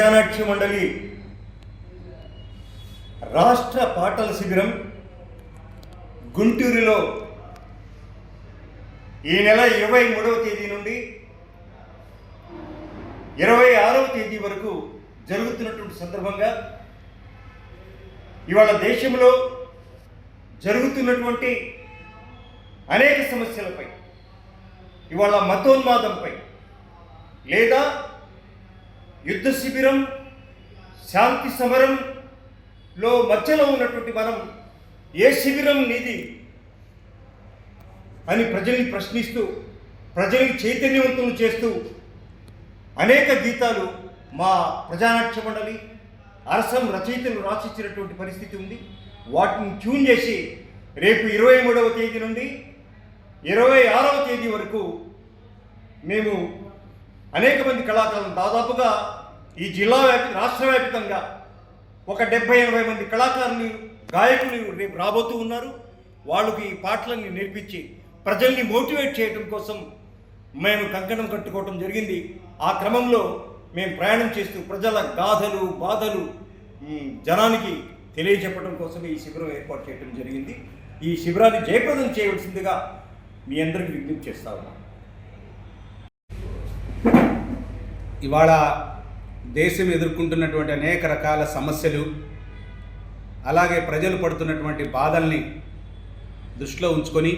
విద్యానాట్య మండలి రాష్ట్ర పాటల శిబిరం గుంటూరులో ఈ నెల ఇరవై మూడవ తేదీ నుండి ఇరవై ఆరవ తేదీ వరకు జరుగుతున్నటువంటి సందర్భంగా ఇవాళ దేశంలో జరుగుతున్నటువంటి అనేక సమస్యలపై ఇవాళ మతోన్మాదంపై లేదా యుద్ధ శిబిరం శాంతి సమరంలో మధ్యలో ఉన్నటువంటి మనం ఏ శిబిరం నీది అని ప్రజల్ని ప్రశ్నిస్తూ ప్రజల్ని చైతన్యవంతులు చేస్తూ అనేక గీతాలు మా ప్రజానాట్య మండలి అరసం రచయితలు రాసిచ్చినటువంటి పరిస్థితి ఉంది. వాటిని ట్యూన్ చేసి రేపు ఇరవై మూడవ తేదీ నుండి ఇరవై ఆరవ తేదీ వరకు మేము అనేక మంది కళాకారులు దాదాపుగా ఈ జిల్లా వ్యాప్తి రాష్ట్ర వ్యాప్తంగా ఒక డెబ్బై ఎనభై మంది కళాకారుని గాయకులు రేపు రాబోతూ ఉన్నారు. వాళ్ళకి ఈ పాటలన్నీ నేర్పించి ప్రజల్ని మోటివేట్ చేయడం కోసం మేము కంకణం కట్టుకోవటం జరిగింది. ఆ క్రమంలో మేము ప్రయాణం చేస్తూ ప్రజల గాథలు బాధలు జనానికి తెలియజెప్పడం కోసం ఈ శిబిరం ఏర్పాటు చేయడం జరిగింది. ఈ శిబిరాన్ని జయప్రదం చేయవలసిందిగా మీ అందరికీ విజ్ఞప్తి చేస్తా ఉన్నాను. ఇవాళ దేశం ఎదుర్కొంటున్నటువంటి అనేక రకాల సమస్యలు అలాగే ప్రజలు పడుతున్నటువంటి బాధల్ని దృష్టిలో ఉంచుకొని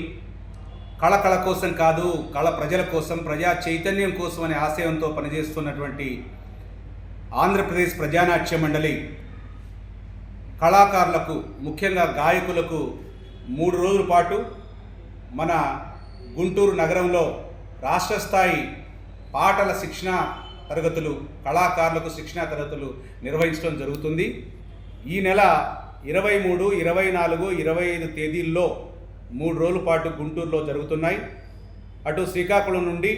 కళ కళ కోసం కాదు కళ ప్రజల కోసం ప్రజా చైతన్యం కోసం అనే ఆశయంతో పనిచేస్తున్నటువంటి ఆంధ్రప్రదేశ్ ప్రజానాట్య మండలి కళాకారులకు ముఖ్యంగా గాయకులకు మూడు రోజుల పాటు మన గుంటూరు నగరంలో రాష్ట్ర స్థాయి పాటల శిక్షణ తరగతులు కళాకారులకు శిక్షణా తరగతులు నిర్వహించడం జరుగుతుంది. ఈ నెల ఇరవై మూడు ఇరవై నాలుగు ఇరవై ఐదు తేదీల్లో మూడు రోజుల పాటు గుంటూరులో జరుగుతున్నాయి. అటు శ్రీకాకుళం నుండి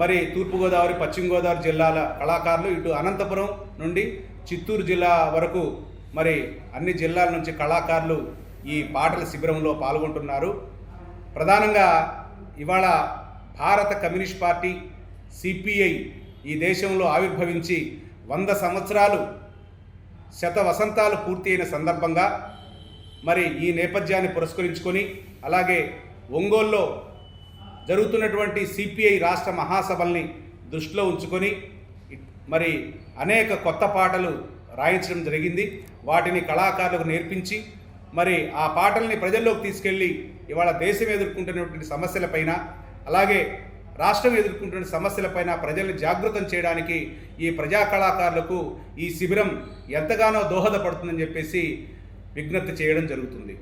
మరి తూర్పుగోదావరి పశ్చిమ గోదావరి జిల్లాల కళాకారులు ఇటు అనంతపురం నుండి చిత్తూరు జిల్లా వరకు మరి అన్ని జిల్లాల నుంచి కళాకారులు ఈ పాటల శిబిరంలో పాల్గొంటున్నారు. ప్రధానంగా ఇవాళ భారత కమ్యూనిస్ట్ పార్టీ సిపిఐ ఈ దేశంలో ఆవిర్భవించి వంద సంవత్సరాలు శత వసంతాలు పూర్తి అయిన సందర్భంగా మరి ఈ నేపథ్యాన్ని పురస్కరించుకొని అలాగే ఒంగోల్లో జరుగుతున్నటువంటి సిపిఐ రాష్ట్ర మహాసభల్ని దృష్టిలో ఉంచుకొని మరి అనేక కొత్త పాటలు రాయించడం జరిగింది. వాటిని కళాకారులకు నేర్పించి మరి ఆ పాటల్ని ప్రజల్లోకి తీసుకెళ్ళి ఇవాళ దేశం ఎదుర్కొంటున్నటువంటి సమస్యలపైన అలాగే రాష్ట్రం ఎదుర్కొంటున్న సమస్యలపైన ప్రజలను జాగృతం చేయడానికి ఈ ప్రజా కళాకారులకు ఈ శిబిరం ఎంతగానో దోహదపడుతుందని చెప్పేసి విజ్ఞప్తి చేయడం జరుగుతుంది.